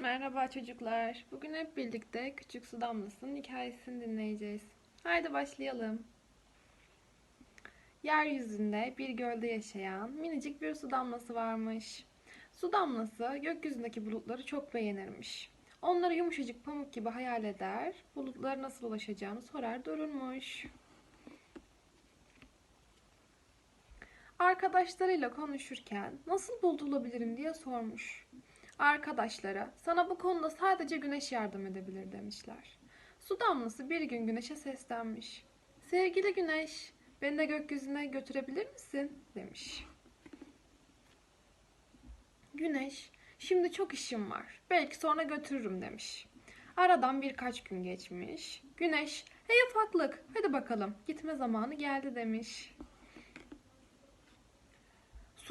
Merhaba çocuklar. Bugün hep birlikte Küçük Su Damlası'nın hikayesini dinleyeceğiz. Haydi başlayalım. Yeryüzünde bir gölde yaşayan minicik bir su damlası varmış. Su damlası gökyüzündeki bulutları çok beğenirmiş. Onları yumuşacık pamuk gibi hayal eder, bulutlara nasıl ulaşacağını sorar dururmuş. Arkadaşlarıyla konuşurken nasıl bulut olabilirim diye sormuş. Arkadaşlara sana bu konuda sadece güneş yardım edebilir demişler. Su damlası bir gün güneşe seslenmiş. Sevgili güneş, beni de gökyüzüne götürebilir misin? demiş. Güneş, şimdi çok işim var. Belki sonra götürürüm demiş. Aradan birkaç gün geçmiş. Güneş, hey ufaklık, hadi bakalım, gitme zamanı geldi demiş.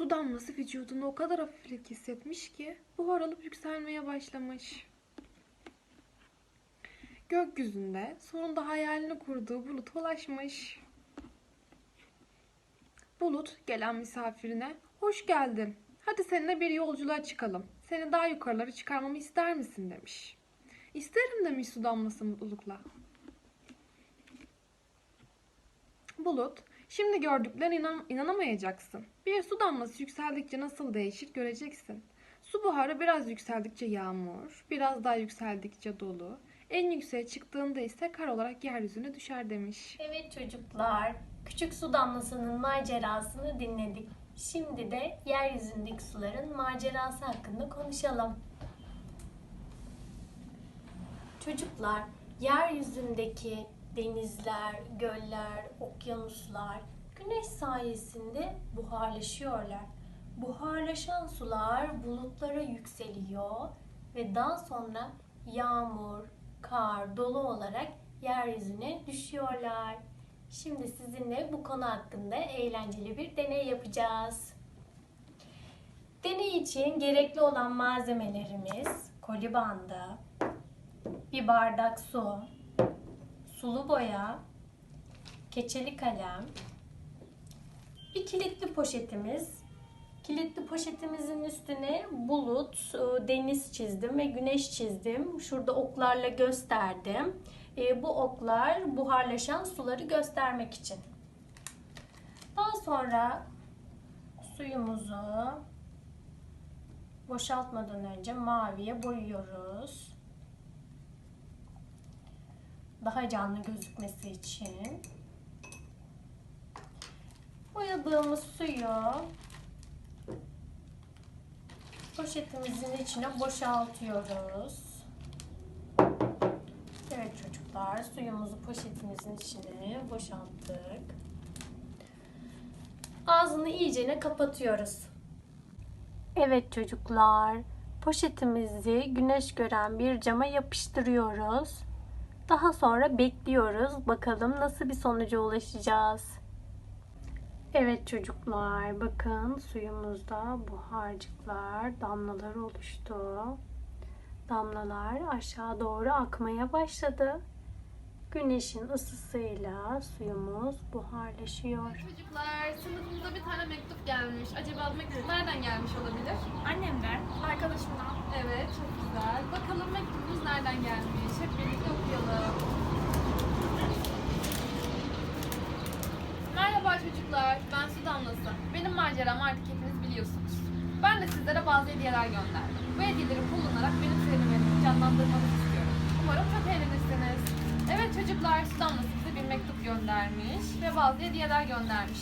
Su damlası vücudunu o kadar hafiflik hissetmiş ki buhar alıp yükselmeye başlamış. Gökyüzünde sonunda hayalini kurduğu buluta ulaşmış. Bulut gelen misafirine hoş geldin. Hadi seninle bir yolculuğa çıkalım. Seni daha yukarılara çıkarmamı ister misin demiş. İsterim demiş su damlası mutlulukla. Bulut, şimdi gördüklerine inan- inanamayacaksın. Bir su damlası yükseldikçe nasıl değişir göreceksin. Su buharı biraz yükseldikçe yağmur, biraz daha yükseldikçe dolu, en yükseğe çıktığında ise kar olarak yeryüzüne düşer demiş. Evet çocuklar, küçük su damlasının macerasını dinledik. Şimdi de yeryüzündeki suların macerası hakkında konuşalım. Çocuklar, yeryüzündeki denizler, göller, okyanuslar güneş sayesinde buharlaşıyorlar. Buharlaşan sular bulutlara yükseliyor ve daha sonra yağmur, kar, dolu olarak yeryüzüne düşüyorlar. Şimdi sizinle bu konu hakkında eğlenceli bir deney yapacağız. Deney için gerekli olan malzemelerimiz koli bandı, bir bardak su, sulu boya, keçeli kalem, bir kilitli poşetimiz. Kilitli poşetimizin üstüne bulut, e, deniz çizdim ve güneş çizdim. Şurada oklarla gösterdim. E, Bu oklar buharlaşan suları göstermek için. Daha sonra suyumuzu boşaltmadan önce maviye boyuyoruz. Daha canlı gözükmesi için. Boyadığımız suyu poşetimizin içine boşaltıyoruz. Evet çocuklar, suyumuzu poşetimizin içine boşalttık. Ağzını iyicene kapatıyoruz. Evet çocuklar, poşetimizi güneş gören bir cama yapıştırıyoruz. Daha sonra bekliyoruz. Bakalım nasıl bir sonuca ulaşacağız. Evet çocuklar, bakın suyumuzda buharcıklar, damlalar oluştu. Damlalar aşağı doğru akmaya başladı. Güneşin ısısıyla suyumuz buharlaşıyor. Çocuklar sınıfımıza bir tane mektup gelmiş. Acaba bu mektup nereden gelmiş olabilir? Annemden, arkadaşımdan. Evet çok güzel. Bakalım mektubumuz nereden gelmiş. Hep birlikte okuyalım. Merhaba çocuklar, Damlası. Benim maceramı artık hepiniz biliyorsunuz. Ben de sizlere bazı hediyeler gönderdim. Bu hediyeleri kullanarak benim serüvenimi canlandırmanızı istiyorum. Umarım çok eğlenirsiniz. Evet çocuklar, Su Damlası bir mektup göndermiş ve bazı hediyeler göndermiş.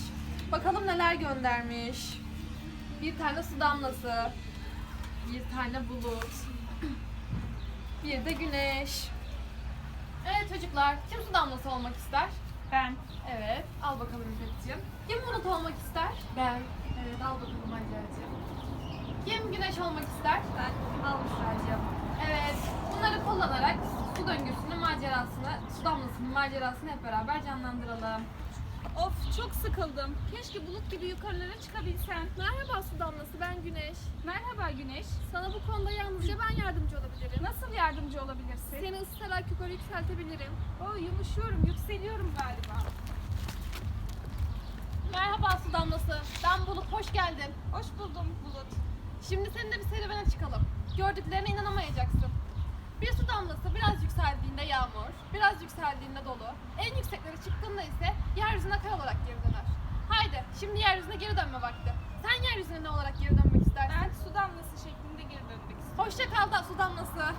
Bakalım neler göndermiş. Bir tane su damlası, bir tane bulut, bir de güneş. Evet çocuklar, kim su damlası olmak ister? Ben. Evet, al bakalım İpek'ciğim. Kim bulut olmak ister? Ben. Evet, al bakalım Hacer'cığım. Kim güneş olmak ister? Ben. Al Büşra'cığım. Evet, bunları kullanarak su döngüsünün macerasını, su damlasının macerasını hep beraber canlandıralım. Of çok sıkıldım. Keşke bulut gibi yukarılara çıkabilsen. Merhaba su damlası ben Güneş. Merhaba Güneş. Sana bu konuda yalnızca ben yardımcı olabilirim. Nasıl yardımcı olabilirsin? Seni ısıtarak yukarı yükseltebilirim. O yumuşuyorum, yükseliyorum galiba. Merhaba su damlası, ben Bulut, hoş geldin. Hoş buldum Bulut. Şimdi seninle bir serüvene çıkalım. Gördüklerine inanamayacaksın. Bir su damlası biraz yükseldiğinde yağmur, biraz yükseldiğinde dolu, en yükseklere çıktığında ise yeryüzüne kar olarak geri döner. Haydi şimdi yeryüzüne geri dönme vakti. Sen yeryüzüne ne olarak geri dönmek istersin? Ben su damlası şeklinde geri dönmek istiyorum. Hoşça kal da su damlası.